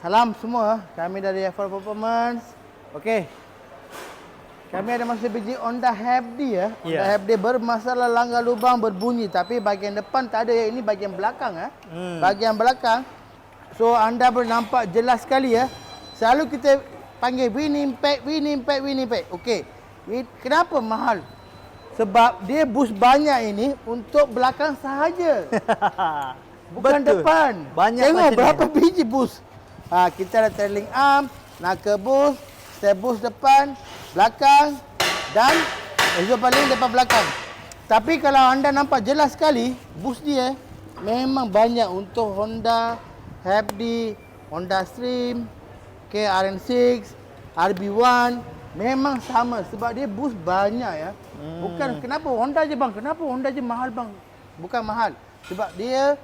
Salam semua, kami dari F4 Performance. Okey. Kami ada masih biji Honda Habdi ya. Honda Ya. Habdi bermasalah langgar lubang berbunyi tapi bahagian depan tak ada ya. Ini bahagian belakang ya. Hmm. Bahagian belakang. So anda boleh nampak jelas sekali ya. Selalu kita panggil win impact, win impact, win impact. Okey. Kenapa mahal? Sebab dia boost banyak ini untuk belakang sahaja. Bukan Betul. depan. Banyak Tengok macam ni. berapa biji boost. Ha, kita ada trailing arm, knuckle boost, step boost depan, belakang dan paling depan belakang. Tapi kalau anda nampak jelas sekali, boost dia memang banyak untuk Honda, Habdi, Honda Stream, okay, RN6, RB1 memang sama sebab dia boost banyak ya. Hmm. Bukan kenapa Honda je bang, kenapa Honda je mahal bang? Bukan mahal. Sebab dia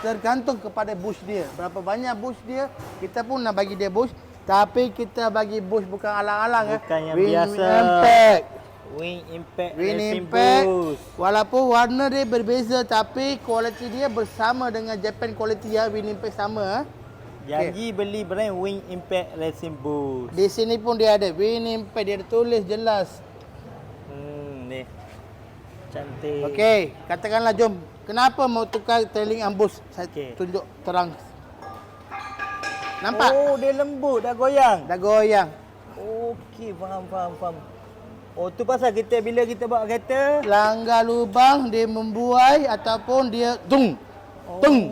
tergantung kepada bush dia. Berapa banyak bush dia, kita pun nak bagi dia bush. Tapi kita bagi bush bukan alang-alang ya. Bukan yang Win biasa. Impact. Wing Impact Win Racing Impact. Boost. Walaupun warna dia berbeza tapi kualiti dia bersama dengan Japan quality ya. Win Impact sama ha. Janji beli brand Wing Impact Racing Boost. Di sini pun dia ada Win Impact dia ada tulis jelas. Cantik. Okey, katakanlah jom. Kenapa mau tukar trailing ambus? Saya Okey. tunjuk terang. Nampak? Oh, dia lembut dah goyang. Dah goyang. Okey, faham, faham, faham. Oh, tu pasal kita bila kita bawa kereta. Langgar lubang dia membuai ataupun dia tung. Tung.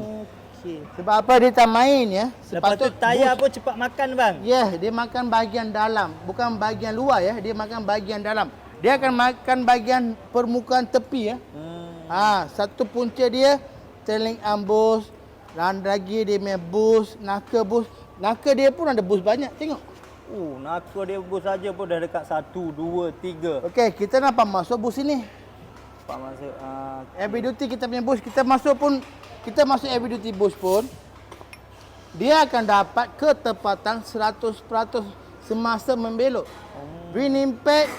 Okey. Sebab apa dia tak main ya? Lepas tu tayar pun cepat makan bang. Ya, yeah, dia makan bahagian dalam, bukan bahagian luar ya. Dia makan bahagian dalam. Dia akan makan bahagian permukaan tepi ya. Hmm. Ha, satu punca dia trailing arm boost, dan lagi dia punya boost, knuckle boost. Knuckle dia pun ada boost banyak. Tengok. Uh, nakal dia bus saja pun dah dekat satu, dua, tiga. Okey, kita nampak masuk boost ini. Pak masuk. Uh, Heavy duty kita punya boost, kita masuk pun kita masuk heavy duty boost pun dia akan dapat ketepatan 100% semasa membelok. Win impact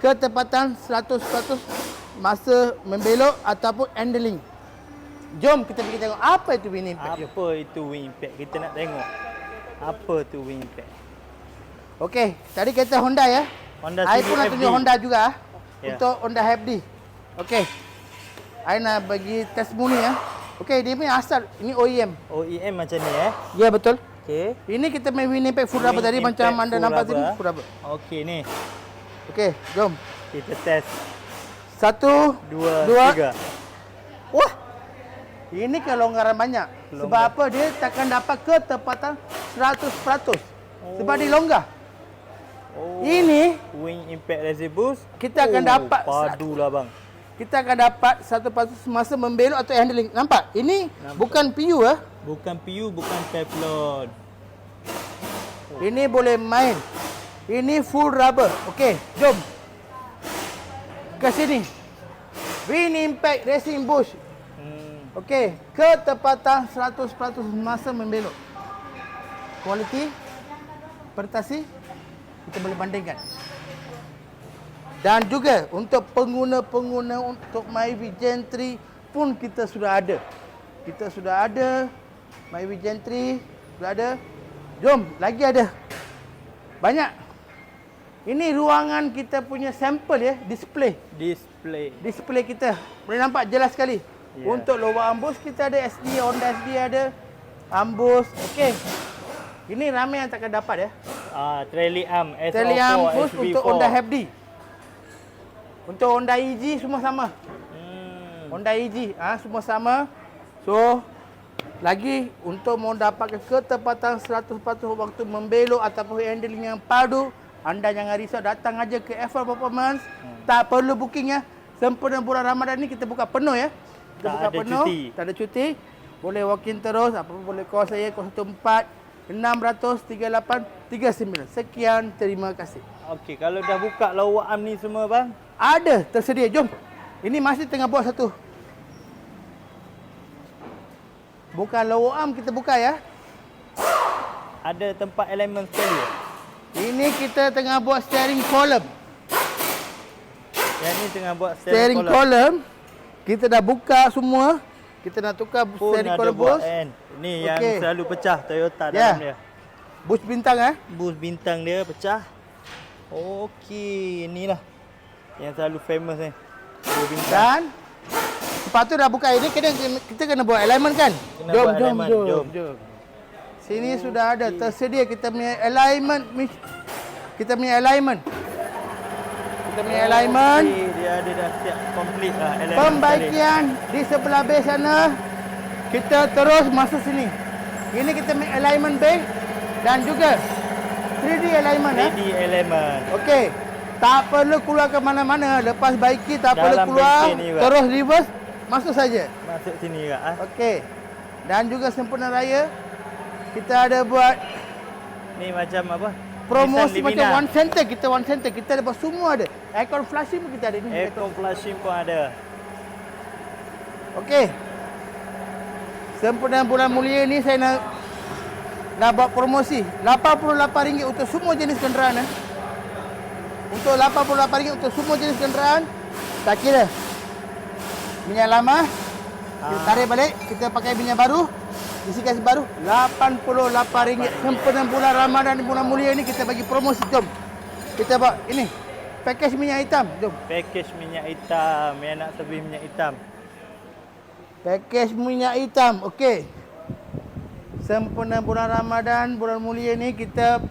ketepatan 100% masa membelok ataupun handling. Jom kita pergi tengok apa itu win impact. Jom. apa itu Wing Impact? Kita nak tengok. Apa tu Wing Impact? Okey, tadi kereta Honda ya. Honda I pun nak FD. tunjuk Honda juga ah. Ya. Untuk Honda Habdi. Okey. I nak bagi testimoni ya. Okey, dia punya asal ini OEM. OEM macam ni eh. Ya betul. Okey. Ini kita main win impact full rubber Wing tadi macam anda nampak tadi ah. full rubber. Okey ni. Okey, jom. Kita test. Satu, Dua, dua. tiga. Wah. Ini kelonggaran banyak. Sebab Longgar. apa? Dia takkan dapat ketepatan 100%. Sebab dia longgar. Oh. Ini Wing Impact Boost. Kita akan dapat Padu lah bang. kita akan dapat satu patus semasa membelok atau handling. Nampak? Ini Nampak. bukan PU ah. Bukan PU, bukan Teflon. Ini boleh main. Ini full rubber. Okey, jom. Ke sini. Win Impact Racing Bush. Hmm. Okey, ketepatan 100% masa membelok. Kualiti, prestasi, kita boleh bandingkan. Dan juga untuk pengguna-pengguna untuk Myvi Gentry pun kita sudah ada. Kita sudah ada Myvi Gentry, sudah ada. Jom, lagi ada. Banyak. Ini ruangan kita punya sampel ya, display Display. display kita. Boleh nampak jelas sekali. Yeah. Untuk lower ambus kita ada SD, Honda SD ada. Ambus. Okey. Ini ramai yang takkan dapat ya. Ah, trailing arm SR4 Tele ambus SB4. untuk Honda Habdi. Untuk Honda EG semua sama. Hmm. Honda EG ah ha, semua sama. So lagi untuk mau dapatkan ketepatan 100% waktu membelok ataupun handling yang padu, anda jangan risau datang aja ke F1 Performance. Hmm. Tak perlu booking ya. Sempena bulan Ramadan ni kita buka penuh ya. Kita Tak buka ada penuh, cuti. tak ada cuti. Boleh walk in terus, apa pun boleh call saya 014 638 39. Sekian, terima kasih. Okey, kalau dah buka lower arm ni semua bang. Ada tersedia. Jom. Ini masih tengah buat satu. Bukan lower arm kita buka ya. Ada tempat elemen sekali. ya? Ini kita tengah buat steering column. Yang ni tengah buat Steering, steering, column. Kita dah buka semua. Kita nak tukar pun steering column bos. end. Ni Okey. yang selalu pecah Toyota Ya. dalam dia. Bus bintang eh. Bus bintang dia pecah. Okey, inilah yang selalu famous ni. Bus bintang. Dan sepatu dah buka ini kena kita kena buat alignment kan? Kena buat alignment, jom. jom. Sini sudah ada tersedia kita punya alignment kita punya alignment. Kita punya alignment. Okey, dia ada dah siap complete lah alignment Pembaikian di sebelah base sana. Kita terus masuk sini. Ini kita make alignment base dan juga 3D alignment tadi. eh. 3D element. Okey. Tak perlu keluar ke mana-mana. Lepas baiki tak perlu Dalam keluar. ni juga. Terus reverse masuk saja. Masuk sini juga ah. Okey. Dan juga sempurna raya kita ada buat Ni macam apa? promosi macam one center. Kita one center. Kita ada buat semua ada. Aircon flashing pun kita ada ni. Aircon flashing pun ada. Okey. Sempurna bulan mulia ni saya nak nak buat promosi. RM88 untuk semua jenis kenderaan eh. Untuk RM88 untuk semua jenis kenderaan. Tak kira. Minyak lama. Kita Ah. tarik balik. Kita pakai minyak baru. Isi kasih baru. RM88. Sempurna bulan Ramadan bulan mulia ni kita bagi promosi. Jom. Kita buat ini. Package minyak hitam. Jom. Package minyak hitam. Yang nak servis minyak hitam. Package minyak hitam. Okey. Sempurna bulan Ramadan, bulan mulia ni kita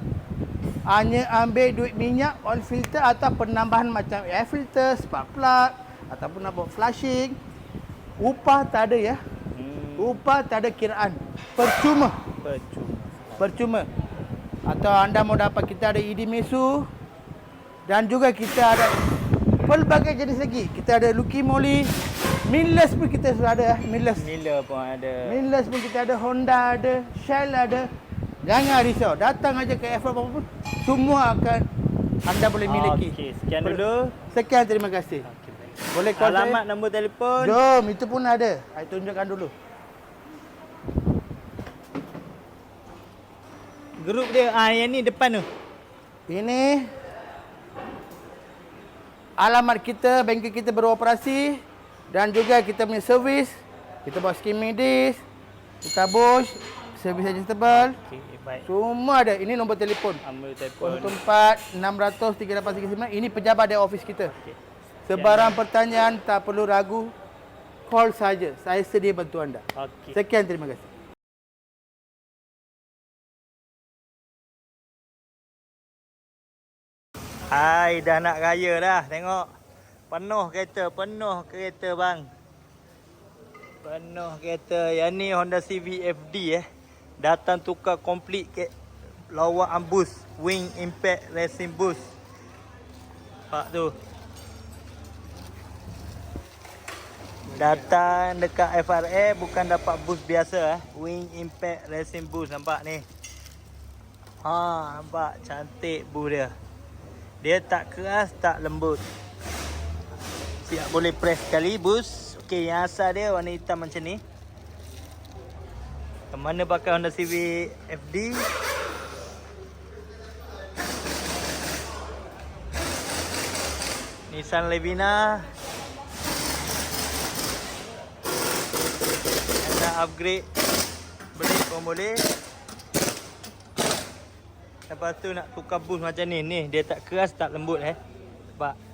hanya ambil duit minyak on filter atau penambahan macam air filter, spark plug ataupun nak buat flushing. Upah tak ada ya. Upah tak ada kiraan. Percuma. Percuma. Percuma. Atau anda mau dapat kita ada ID mesu dan juga kita ada pelbagai jenis lagi. Kita ada Lucky Moly, Minless pun kita sudah ada eh, Minless. Miller pun ada. Minless pun kita ada, Honda ada, Shell ada. Jangan risau, datang aja ke F apa pun semua akan anda boleh miliki. Okey, sekian dulu. Sekian terima kasih. Baik. Boleh call Alamat, saya? nombor telefon. Jom, itu pun ada. Saya tunjukkan dulu. Grup dia ah yang ni depan tu. Ini alamat kita, bengkel kita beroperasi dan juga kita punya servis. Kita buat skimming disk, tukar bush, servis adjustable. Okey, baik. Semua ada. Ini nombor telefon. Nombor telefon. 04 600 3839. Ini pejabat dari office kita. Okey. Sebarang pertanyaan tak perlu ragu. Call saja. Saya sedia bantu anda. Okey. Sekian terima kasih. Hai, dah nak raya dah. Tengok. Penuh kereta, penuh kereta bang. Penuh kereta. Yang ni Honda Civic FD eh. Datang tukar komplit ke lawak ambus. Wing Impact Racing Boost. Pak tu. Datang dekat FRA bukan dapat boost biasa eh. Wing Impact Racing Boost nampak ni. Ha, nampak cantik boost dia. Dia tak keras, tak lembut. Siap boleh press sekali boost. Okey, yang asal dia warna hitam macam ni. Yang mana pakai Honda Civic FD. Nissan Levina. Yang nak upgrade beli pun boleh. Lepas tu nak tukar boost macam ni. Ni dia tak keras tak lembut eh. Nampak?